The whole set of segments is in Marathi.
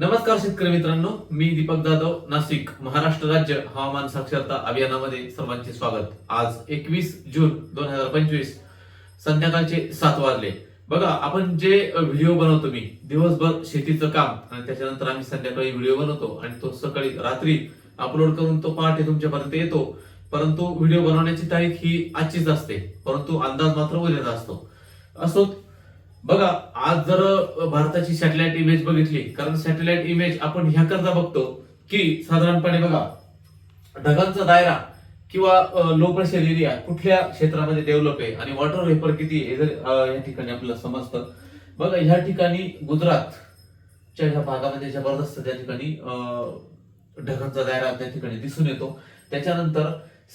नमस्कार शेतकरी मित्रांनो मी दीपक जाधव नाशिक महाराष्ट्र राज्य हवामान साक्षरता अभियानामध्ये सर्वांचे स्वागत. आज एकवीस जून दोन हजार पंचवीस संध्याकाळचे सात वाजले. बघा आपण जे व्हिडिओ बनवतो मी दिवसभर शेतीचं काम आणि त्याच्यानंतर आम्ही संध्याकाळी व्हिडिओ बनवतो आणि तो सकाळी रात्री अपलोड करून तो पहाटे तुमच्यापर्यंत येतो. परंतु व्हिडिओ बनवण्याची तारीख ही आजचीच असते परंतु अंदाज मात्र उद्याचा असतो. असो बघा आज जर भारताची सॅटेलाइट इमेज बघितली कारण सॅटेलाइट इमेज आपण ह्याकरता बघतो की साधारणपणे बघा ढगांचा दायरा किंवा लो प्रेशर एरिया कुठल्या क्षेत्रामध्ये डेव्हलप आहे आणि वॉटर वेपर किती आहे हे जर या ठिकाणी आपल्याला समजतं. बघा ह्या ठिकाणी गुजरातच्या ह्या भागामध्ये जबरदस्त त्या ठिकाणी ढगांचा दायरा त्या ठिकाणी दिसून येतो. त्याच्यानंतर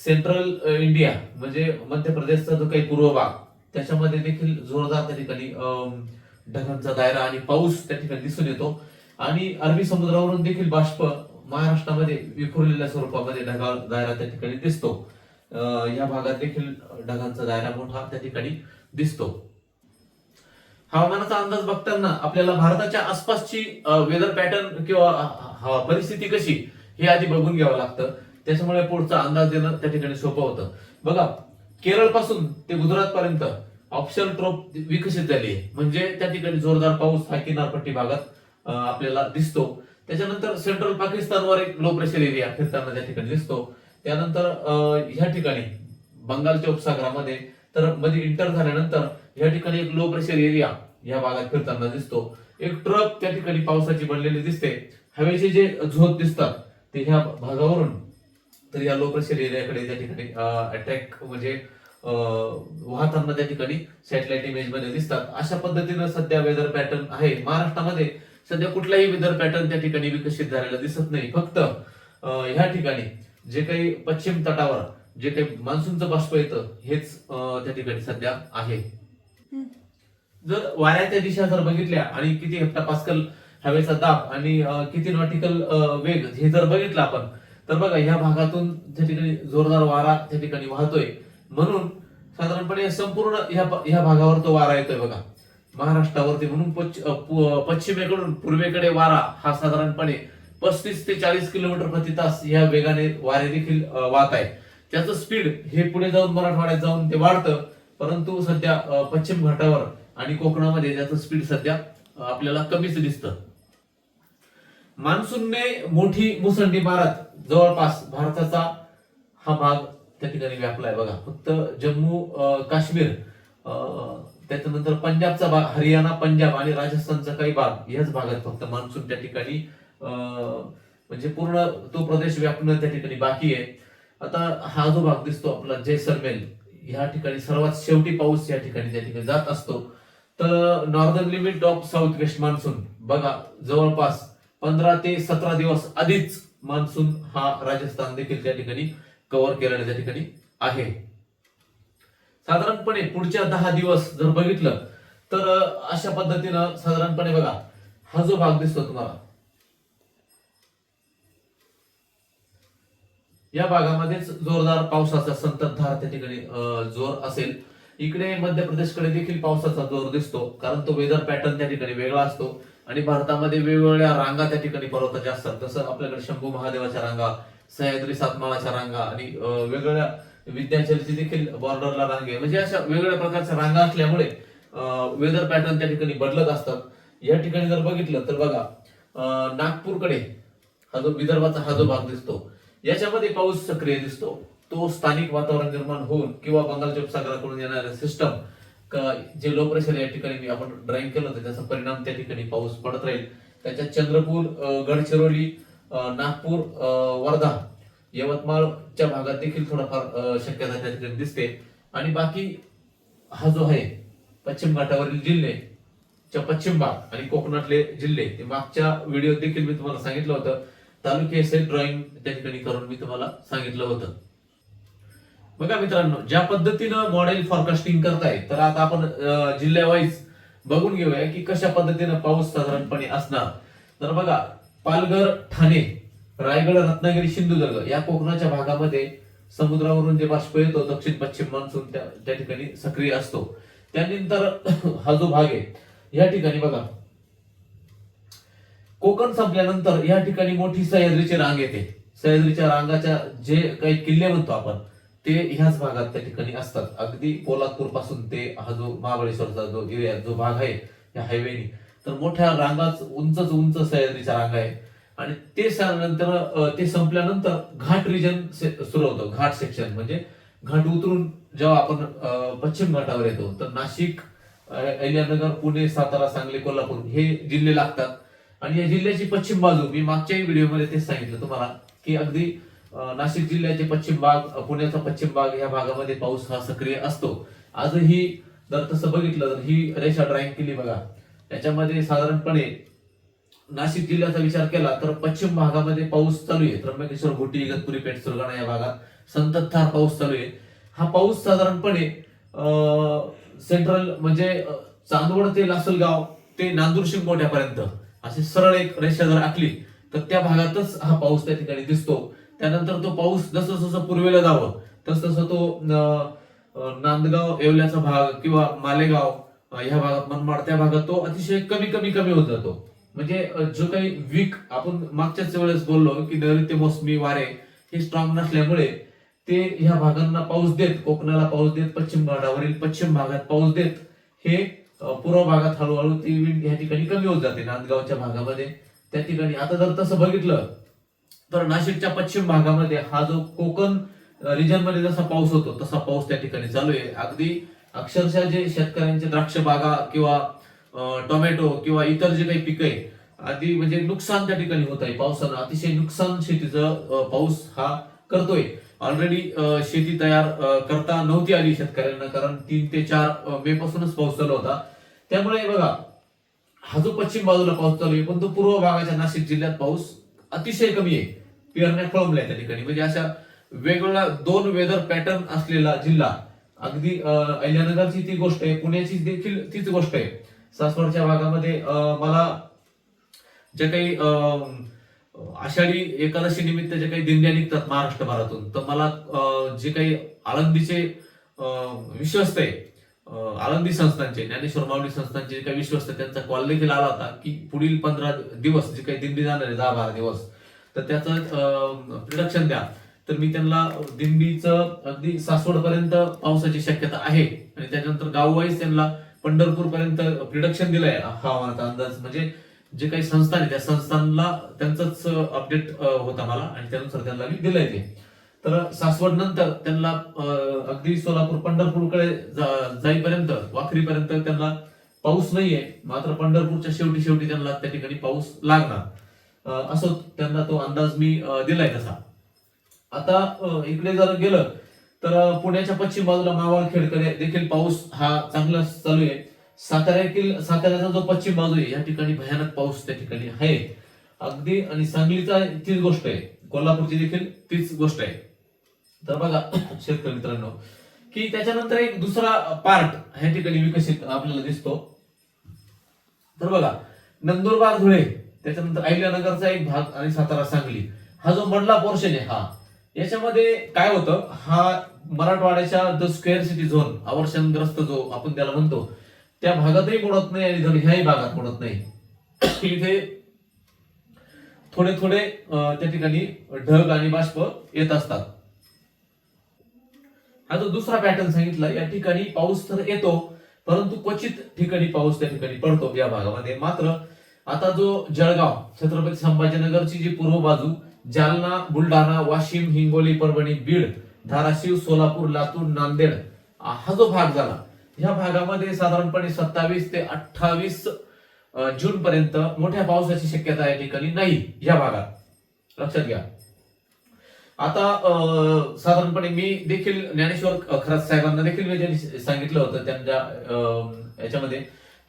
सेंट्रल इंडिया म्हणजे मध्य प्रदेशचा जो काही पूर्व भाग त्याच्यामध्ये देखील जोरदार त्या ठिकाणी ढगांचा दायरा आणि पाऊस त्या ठिकाणी दिसून येतो. आणि अरबी समुद्रावरून देखील बाष्प महाराष्ट्रामध्ये विखुरलेल्या स्वरूपामध्ये ढगाळ दायरा त्या ठिकाणी दिसतो. या भागात देखील ढगांचा दायरा मोठा त्या ठिकाणी दिसतो. हवामानाचा अंदाज बघताना आपल्याला भारताच्या आसपासची वेदर पॅटर्न किंवा परिस्थिती कशी हे आधी बघून घ्यावं लागतं. त्याच्यामुळे पुढचा अंदाज देणं त्या ठिकाणी सोपं होतं. बघा केरळपासून ते गुजरात पर्यंत ऑप्शन ट्रोप विकसित झाली. आहे म्हणजे त्या ठिकाणी जोरदार पाऊस हा किनारपट्टी भागात आपल्याला दिसतो. त्याच्यानंतर सेंट्रल पाकिस्तानवर एक लो प्रेशर एरिया फिरताना त्या ठिकाणी दिसतो. त्यानंतर अं, ह्या ठिकाणी बंगालच्या उपसागरामध्ये तर म्हणजे मध्ये इंटर झाल्यानंतर या ठिकाणी एक लो प्रेशर एरिया या भागात फिरताना दिसतो. एक ट्रक त्या ठिकाणी पावसाची बनलेली दिसते. हवेचे जे झोत दिसतात ते ह्या भागावरून तर या लो प्रेशर एरियाकडे त्या ठिकाणी अटॅक म्हणजे वाहताना त्या ठिकाणी सॅटेलाइट इमेजमध्ये दिसतात. अशा पद्धतीनं सध्या वेदर पॅटर्न आहे. महाराष्ट्रामध्ये सध्या कुठलाही वेदर पॅटर्न त्या ठिकाणी विकसित झालेला दिसत नाही. फक्त ह्या ठिकाणी जे काही पश्चिम तटावर जे काही मान्सूनचं बाष्प येतं हेच त्या ठिकाणी सध्या आहे. जर वाऱ्याच्या दिशा जर बघितल्या आणि किती हेक्टापास्कल हवेचा दाब आणि किती नॉटिकल वेग हे जर बघितलं आपण तर बघा ह्या भागातून त्या ठिकाणी जोरदार वारा त्या ठिकाणी वाहतोय म्हणून साधारणपणे संपूर्ण ह्या ह्या भागावर तो वारा येतोय बघा. महाराष्ट्रावरती म्हणून पु- पश्चिमेकडून पूर्वेकडे वारा हा साधारणपणे पस्तीस ते चाळीस किलोमीटर प्रति तास ह्या वेगाने वारे देखील वाहत आहे. त्याचं स्पीड हे पुढे जाऊन मराठवाड्यात जाऊन ते वाढतं परंतु सध्या पश्चिम घाटावर आणि कोकणामध्ये त्याचं स्पीड सध्या आपल्याला कमीच दिसतं. मान्सूनने मोठी मुसंडी मारत जवळपास भारताचा हा भाग त्या ठिकाणी व्यापलाय बघा. फक्त जम्मू काश्मीर त्याच्यानंतर पंजाबचा भाग हरियाणा पंजाब आणि राजस्थानचा काही भाग याच भागात फक्त मान्सून त्या ठिकाणी म्हणजे पूर्ण तो प्रदेश व्यापणं त्या ठिकाणी बाकी आहे. आता हा जो भाग दिसतो आपला जैसलमेल ह्या ठिकाणी सर्वात शेवटी पाऊस या ठिकाणी त्या ठिकाणी जात असतो. तर northern limit of south west monsoon बघा जवळपास पंधरा ते सतरा दिवस आधीच मान्सून हा राजस्थान देखील त्या ठिकाणी कव्हर केलेला त्या ठिकाणी आहे. साधारणपणे पुढच्या दहा दिवस जर बघितलं तर अशा पद्धतीनं साधारणपणे बघा हा जो भाग दिसतो तुम्हाला या भागामध्येच जोरदार पावसाचा संततधार त्या ठिकाणी अं, जोर असेल. इकडे मध्य प्रदेशकडे देखील पावसाचा जोर दिसतो कारण तो वेदर पॅटर्न त्या ठिकाणी वेगळा असतो आणि भारतामध्ये वेगवेगळ्या रांगा त्या ठिकाणी पर्वताच्या असतात जसं आपल्याकडे शंभू महादेवाच्या रांगा सह्याद्री सातमाळाच्या रांगा आणि वेगवेगळ्या विद्याचलची देखील बॉर्डरला रांगे म्हणजे अशा वेगवेगळ्या प्रकारच्या रांगा असल्यामुळे वेदर पॅटर्न त्या ठिकाणी बदलत असतात. या ठिकाणी जर बघितलं तर बघा नागपूरकडे हा जो विदर्भाचा हा जो भाग दिसतो याच्यामध्ये पाऊस सक्रिय दिसतो. तो स्थानिक वातावरण निर्माण होऊन किंवा बंगालच्या उपसागराकडून येणाऱ्या सिस्टम जे लो प्रेशर या ठिकाणी मी आपण ड्रॉइंग केलं होतं त्याचा परिणाम त्या ठिकाणी पाऊस पडत राहील. त्याच्यात चंद्रपूर गडचिरोली नागपूर वर्धा यवतमाळच्या भागात देखील थोडाफार शक्यता त्या ठिकाणी दिसते. आणि बाकी हा जो आहे पश्चिम घाटावरील जिल्हे च्या पश्चिम भाग आणि कोकणातले जिल्हे ते मागच्या व्हिडिओ देखील मी तुम्हाला सांगितलं होतं. तालुके सेट ड्रॉइंग त्या ठिकाणी करून मी तुम्हाला सांगितलं होतं. बघा मित्रांनो ज्या पद्धतीनं मॉडेल फॉरकास्टिंग करताय तर आता आपण जिल्ह्यावाईज बघून घेऊया की कशा पद्धतीनं पाऊस साधारणपणे असणार. तर बघा पालघर ठाणे रायगड रत्नागिरी सिंधुदुर्ग या कोकणाच्या भागामध्ये समुद्रावरून जे बाष्प येतो दक्षिण पश्चिम मान्सून त्या त्या ठिकाणी सक्रिय असतो. त्यानंतर हा जो भाग आहे या ठिकाणी बघा. कोकण संपल्यानंतर या ठिकाणी मोठी सह्याद्रीची रांग येते. सह्याद्रीच्या रांगाच्या जे काही किल्ले म्हणतो आपण ते ह्याच भागात त्या ठिकाणी असतात. अगदी कोल्हापूरपासून ते हा जो महाबळेश्वरचा जो एरिया जो भाग आहे या हायवेनी तर मोठ्या रांगाच उंचच उंच सह्याद्रीच्या रांगा आहे. आणि ते नंतर ते संपल्यानंतर घाट रिजन सुरू होतं. घाट सेक्शन म्हणजे घाट उतरून जेव्हा आपण पश्चिम घाटावर येतो तर नाशिक अहिल्यानगर पुणे सातारा सांगली कोल्हापूर हे जिल्हे लागतात. आणि या जिल्ह्याची पश्चिम बाजू मी मागच्याही व्हिडिओमध्ये तेच सांगितलं तुम्हाला की अगदी नाशिक जिल्ह्याचे पश्चिम भाग पुण्याचा पश्चिम भाग या भागामध्ये पाऊस हा सक्रिय असतो. आजही जर तसं बघितलं तर ही रेषा ड्रॉइंग केली बघा. याच्यामध्ये साधारणपणे नाशिक जिल्ह्याचा विचार केला तर पश्चिम भागामध्ये पाऊस चालू आहे. त्र्यंबकेश्वर घोटी इगतपुरी पेठ सुरगाणा या भागात संततधार पाऊस चालू आहे. हा पाऊस साधारणपणे सेंट्रल म्हणजे चांदवड ते लासलगाव ते नांदूर शिंगोट्यापर्यंत अशी सरळ एक रेषा जर आखली तर त्या भागातच हा पाऊस त्या ठिकाणी दिसतो. त्यानंतर तो पाऊस जसं जसं पूर्वेला जावं तस तसं तो नांदगाव येवल्याचा भाग किंवा मालेगाव ह्या भागात मनमाड त्या भागात तो अतिशय कमी कमी कमी होत जातो. म्हणजे जो काही वीक आपण मागच्याच वेळेस बोललो की नैऋत्य मोसमी वारे हे स्ट्रॉंग नसल्यामुळे ते ह्या भागांना पाऊस देत कोकणाला पाऊस देत पश्चिम घाटावरील पश्चिम भागात पाऊस देत हे पूर्व भागात हळूहळू ती विंड ह्या ठिकाणी कमी होत जाते नांदगावच्या भागामध्ये. त्या ठिकाणी आता जर तसं बघितलं तर नाशिकच्या पश्चिम भागामध्ये हा जो कोकण रिजनमध्ये जसा पाऊस होतो तसा पाऊस त्या ठिकाणी चालू आहे. अगदी अक्षरशः जे शेतकऱ्यांचे द्राक्ष बागा किंवा टोमॅटो किंवा इतर जे काही पिकं आहे आधी म्हणजे नुकसान त्या ठिकाणी होत आहे. पावसानं अतिशय नुकसान शेतीचं पाऊस हा करतोय. ऑलरेडी शेती तयार करता नव्हती आली शेतकऱ्यांना कारण तीन ते चार मे पासूनच पाऊस चालू होता. त्यामुळे बघा हा जो पश्चिम बाजूला पाऊस चालू आहे पण तो पूर्व भागाच्या नाशिक जिल्ह्यात पाऊस अतिशय कमी आहे. पेरण्या खोळंबल्या त्या ठिकाणी. म्हणजे अशा वेगवेगळ्या दोन वेदर पॅटर्न असलेला जिल्हा अगदी अहिल्यानगरची ती गोष्ट आहे पुण्याची देखील तीच गोष्ट आहे. सासवडच्या भागामध्ये मला जे काही अं, आषाढी एकादशी निमित्त जे काही दिंड्या निघतात महाराष्ट्रभरातून तर मला जे काही आळंदीचे विश्वस्त आहे आनंदी आळंदी संस्थांचे ज्ञानेश्वर माऊली संस्थांचे जे काही विश्वस्त त्यांचा कॉल देखील आला होता की पुढील पंधरा दिवस जे काही दिंडी जाणार आहे दहा बारा दिवस तर त्याचं प्रिडक्शन द्या. तर मी त्यांना दिंडीचं अगदी सासवडपर्यंत पावसाची शक्यता आहे. आणि त्याच्यानंतर गाववाईज त्यांना पंढरपूर पर्यंत प्रिडक्शन दिलंय हवामानाचा अंदाज म्हणजे जे काही संस्था आहे त्या संस्थांना त्यांचंच अपडेट होता मला आणि त्यानुसार त्यांना मी दिलंय ते. तर सासवड नंतर त्यांना अगदी सोलापूर पंढरपूरकडे जाईपर्यंत वाखरीपर्यंत त्यांना पाऊस नाहीये. मात्र पंढरपूरच्या शेवटी शेवटी त्यांना त्या ठिकाणी पाऊस लागणार. अं, असं त्यांना तो अंदाज मी दिलाय तसा. आता इकडे जर गेलं तर पुण्याच्या पश्चिम बाजूला मावळखेडकडे देखील पाऊस हा चांगला चालू आहे. साताऱ्यातील साताऱ्याचा जो पश्चिम बाजू आहे या ठिकाणी भयानक पाऊस त्या ठिकाणी आहे. अगदी आणि सांगलीचा तीच गोष्ट आहे. कोल्हापूरची देखील तीच गोष्ट आहे. तर बघा शेतकरी मित्रांनो की त्याच्यानंतर एक दुसरा पार्ट ह्या ठिकाणी विकसित आपल्याला दिसतो. तर बघा नंदुरबार धुळे त्याच्यानंतर अहिल्यानगरचा एक भाग आणि सातारा सांगली. हा जो मधला पोर्शन आहे हा याच्यामध्ये काय होतं? हा मराठवाड्याच्या द स्क्वेअर सिटी झोन अवर्षणग्रस्त जो आपण त्याला म्हणतो त्या भागातही मोडत नाही आणि धड ह्याही भागात मोडत नाही. इथे थोडे थोडे त्या ठिकाणी ढग आणि बाष्प येत असतात. हा जो दुसरा पॅटर्न सांगितला या ठिकाणी पाऊस तर येतो परंतु क्वचित ठिकाणी पाऊस त्या ठिकाणी पडतो या भागामध्ये. मात्र आता जो जळगाव छत्रपती संभाजीनगरची जी पूर्व बाजू जालना बुलढाणा वाशिम हिंगोली परभणी बीड धाराशिव सोलापूर लातूर नांदेड हा जो भाग झाला ह्या भागामध्ये साधारणपणे सत्तावीस ते अठ्ठावीस जून पर्यंत मोठ्या पावसाची शक्यता या ठिकाणी नाही या भागात. लक्षात घ्या. आता अं, साधारणपणे मी देखील ज्ञानेश्वर खरात साहेबांना देखील मी सांगितलं होतं त्यांच्या अं, याच्यामध्ये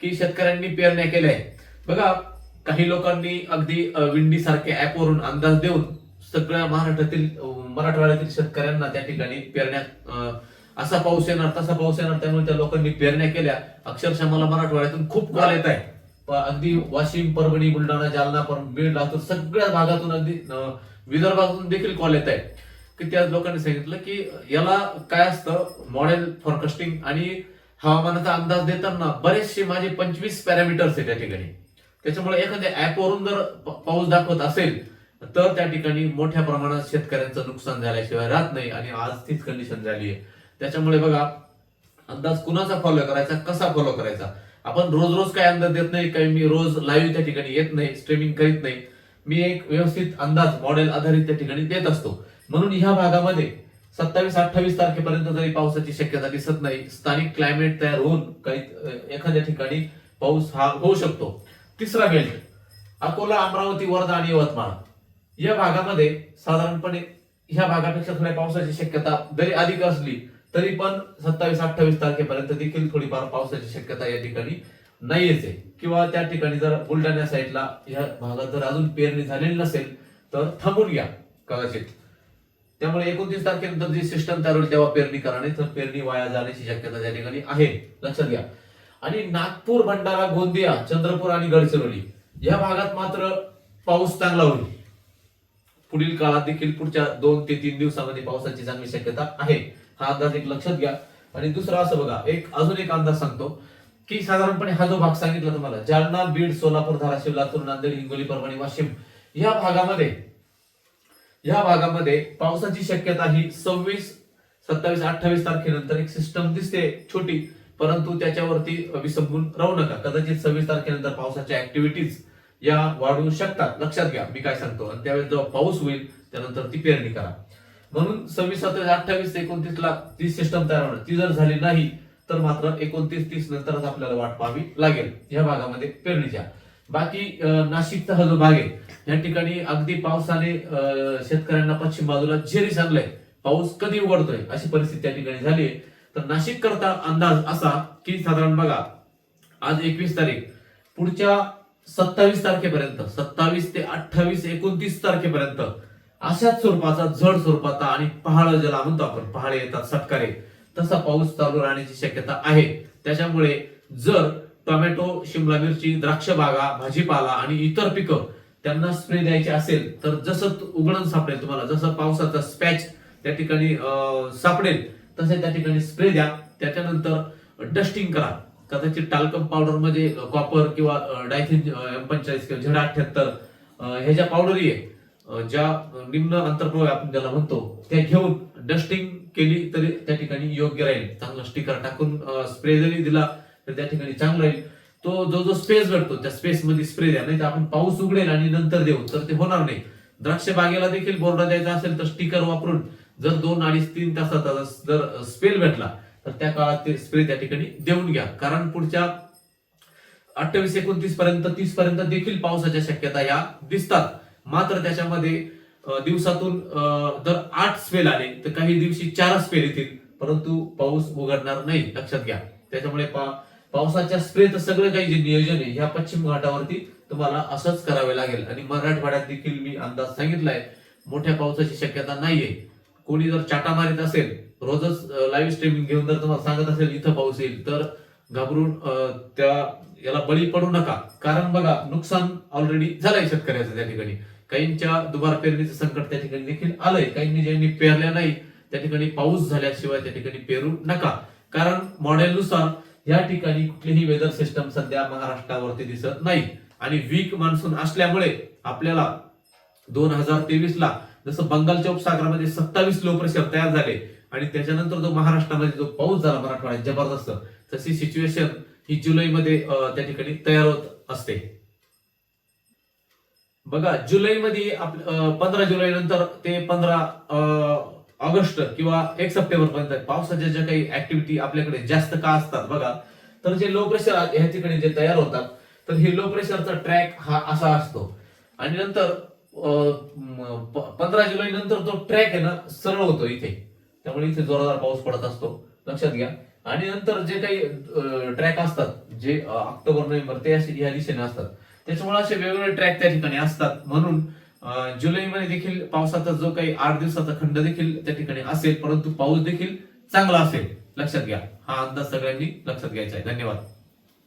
की शेतकऱ्यांनी पेरण्या केल्या आहेत. बघा काही लोकांनी अगदी अं, विंडी सारखे ऍपवरून अंदाज देऊन सगळ्या महाराष्ट्रातील मराठवाड्यातील शेतकऱ्यांना त्या ठिकाणी पेरण्या असा पाऊस येणार तसा पाऊस येणार त्यामुळे त्या लोकांनी पेरण्या केल्या. अक्षरशः मला मराठवाड्यातून खूप कॉल येत आहे अगदी वाशिम परभणी बुलढाणा जालना बीड लातूर सगळ्या भागातून अगदी विदर्भातून देखील कॉल येत आहे की त्या लोकांनी सांगितलं की याला काय असतं मॉडेल फॉरकास्टिंग आणि हवामानाचा अंदाज देताना बरेचसे माझे पंचवीस पॅरामीटर्स आहे त्या ठिकाणी. त्याच्यामुळे एखाद्या ऍपवरून जर पाऊस दाखवत असेल तर त्या ठिकाणी मोठ्या प्रमाणात शेतकऱ्यांचं नुकसान झाल्याशिवाय राहत नाही आणि आज तीच कंडिशन झाली आहे. त्याच्यामुळे बघा अंदाज कुणाचा फॉलो करायचा कसा फॉलो करायचा? आपण रोज रोज काय अंदाज देत नाही काही मी रोज लाईव्ह त्या ठिकाणी येत नाही स्ट्रीमिंग करीत नाही. मी एक व्यवस्थित अंदाज मॉडेल आधारित त्या ठिकाणी देत असतो. म्हणून ह्या भागामध्ये सत्तावीस अठ्ठावीस तारखेपर्यंत जरी पावसाची शक्यता दिसत नाही स्थानिक क्लायमेट तयार होऊन काही एखाद्या ठिकाणी पाऊस हा होऊ शकतो. तिसरा बेल्ट अकोला अमरावती वर्धा आणि यवतमाळ. या भागामध्ये साधारणपणे ह्या भागापेक्षा थोड्या पावसाची शक्यता जरी अधिक असली तरी पण सत्तावीस अठ्ठावीस तारखेपर्यंत देखील थोडीफार पावसाची शक्यता या ठिकाणी नाहीच आहे किंवा त्या ठिकाणी जर बुलढाणा साईडला या भागात जर अजून पेरणी झालेली नसेल तर थांबून घ्या कदाचित. त्यामुळे एकोणतीस तारखेनंतर जी सिस्टम तयार होईल तेव्हा पेरणी करा तर पेरणी वाया जाण्याची शक्यता त्या ठिकाणी आहे. लक्षात घ्या. आणि नागपूर भंडारा गोंदिया चंद्रपूर आणि गडचिरोली या भागात मात्र पाऊस चांगला होईल. पुढील काळात देखील पुढच्या दोन ते तीन दिवसामध्ये पावसाची चांगली शक्यता आहे. हा अंदाज एक लक्षात घ्या. आणि दुसरा असं बघा एक अजून एक अंदाज सांगतो. की साधारणपणे हा जो भाग सांगितला तुम्हाला जालना बीड सोलापूर धाराशिव लातूर नांदेड हिंगोली परभणी वाशिम या भागामध्ये या भागामध्ये पावसाची शक्यता ही सव्वीस सत्तावीस अठ्ठावीस तारखेनंतर एक सिस्टम दिसते छोटी परंतु त्याच्यावरती विसंबून राहू नका. कदाचित सव्वीस तारखेनंतर पावसाच्या ऍक्टिव्हिटीज या वाढू शकतात. लक्षात घ्या मी काय सांगतो. आणि त्यावेळेस जेव्हा पाऊस होईल त्यानंतर ती पेरणी करा. म्हणून सव्वीस सत्तावीस अठ्ठावीस एकोणतीस ला ती सिस्टम तयार होणार ती जर झाली नाही तर मात्र एकोणतीस तीस नंतरच आपल्याला वाट पाहावी लागेल. या भागामध्ये पेरणीच्या. बाकी नाशिकचा हा जो भाग आहे या ठिकाणी अगदी पावसाने शेतकऱ्यांना पश्चिम बाजूला झेरी सांगलंय. पाऊस कधी उघडतोय अशी परिस्थिती त्या ठिकाणी झाली तर नाशिक करता अंदाज असा की साधारण बघा आज एकवीस तारीख. पुढच्या सत्तावीस तारखेपर्यंत सत्तावीस ते अठ्ठावीस एकोणतीस तारखेपर्यंत अशाच स्वरूपाचा जड स्वरूपाचा आणि पहाळ ज्याला म्हणतो आपण पहाळे येतात सटकारे. तसा पाऊस चालू राहण्याची शक्यता आहे. त्याच्यामुळे जर टोमॅटो शिमला मिरची द्राक्ष बागा भाजीपाला आणि इतर पिकं त्यांना स्प्रे द्यायचे असेल तर जसं उघडण सापडेल तुम्हाला जसं पावसाचा स्पॅच त्या ठिकाणी सापडेल तसे त्या ठिकाणी स्प्रे द्या. त्याच्यानंतर डस्टिंग करा. कदाचित टाल्कम पावडरमध्ये कॉपर किंवा डायथिन एम पंचेचाळीस किंवा झेड अठ्याहत्तर ह्या ज्या पावडरी आहे ज्या निम्न अंतर्प्रवाह आपण त्याला म्हणतो त्या घेऊन डस्टिंग केली तरी त्या ठिकाणी योग्य राहील. चांगला स्टिकर टाकून स्प्रे जरी दिला तर त्या ठिकाणी चांगला राहील. तो जो जो स्पेस घडतो त्या स्पेस मध्ये स्प्रे द्या. नाही तर आपण पाऊस उघडेल आणि नंतर देऊ. तर ते होणार नाही. द्राक्ष बागेला देखील बोर्डा द्यायचा असेल तर स्टिकर वापरून जर दोन अडीच तीन तासाचा जर स्पेल भेटला तर त्या काळात ते स्प्रे त्या ठिकाणी देऊन घ्या. कारण पुढच्या अठ्ठावीस एकोणतीस पर्यंत तीस पर्यंत देखील पावसाच्या शक्यता या दिसतात. मात्र त्याच्यामध्ये दिवसातून जर आठ स्पेल आले तर काही दिवशी चार स्पेल येतील. परंतु पाऊस उघडणार नाही लक्षात घ्या. त्याच्यामुळे पा- पावसाच्या स्प्रेचं सगळं काही जे नियोजन आहे ह्या पश्चिम घाटावरती तुम्हाला असंच करावे लागेल. आणि मराठवाड्यात देखील मी अंदाज सांगितलाय मोठ्या पावसाची शक्यता नाहीये. कोणी जर चाटा मारित असेल रोजच लाईव्ह स्ट्रीमिंग घेऊन जर तुम्हाला सांगत असेल इथं पाऊस येईल तर घाबरून त्या याला बळी पडू नका. कारण बघा नुकसान ऑलरेडी झालंय शेतकऱ्याचं त्या ठिकाणी. काहींच्या दुबार पेरणीचं संकट त्या ठिकाणी देखील आलंय. काहींनी ज्यांनी पेरल्या नाही त्या ठिकाणी पाऊस झाल्याशिवाय त्या ठिकाणी पेरू नका. कारण मॉडेलनुसार या ठिकाणी कुठलीही वेदर सिस्टम सध्या महाराष्ट्रावरती दिसत नाही. आणि वीक मान्सून असल्यामुळे आपल्याला दोन हजार तेवीस ला जसं बंगालच्या उपसागरामध्ये सत्तावीस लो प्रेशर तयार झाले आणि त्याच्यानंतर जो महाराष्ट्रामध्ये जो पाऊस झाला मराठवाड्यात जबरदस्त तशी सिच्युएशन ही जुलैमध्ये त्या ठिकाणी तयार होत असते. बघा जुलैमध्ये पंधरा जुलै नंतर ते पंधरा ऑगस्ट किंवा एक सप्टेंबर पर्यंत पावसाच्या ज्या काही ऍक्टिव्हिटी आपल्याकडे जास्त का असतात बघा तर जे लो प्रेशर ह्या तिकडे जे तयार होतात तर हे लो प्रेशरचा ट्रॅक हा असा असतो. आणि नंतर पंधरा जुलै नंतर तो ट्रॅक आहे ना सरळ होतो इथे. त्यामुळे इथे जोरदार पाऊस पडत असतो. लक्षात घ्या. आणि नंतर जे काही ट्रॅक असतात जे ऑक्टोबर नोव्हेंबर ते असे ह्या दिशेने असतात. त्याच्यामुळे असे वेगवेगळे ट्रॅक त्या ठिकाणी असतात. म्हणून जुलैमध्ये देखील पावसाचा जो काही आठ दिवसाचा खंड देखील त्या ठिकाणी असेल परंतु पाऊस देखील चांगला असेल. लक्षात घ्या. हा अंदाज सगळ्यांनी लक्षात घ्यायचा आहे. धन्यवाद.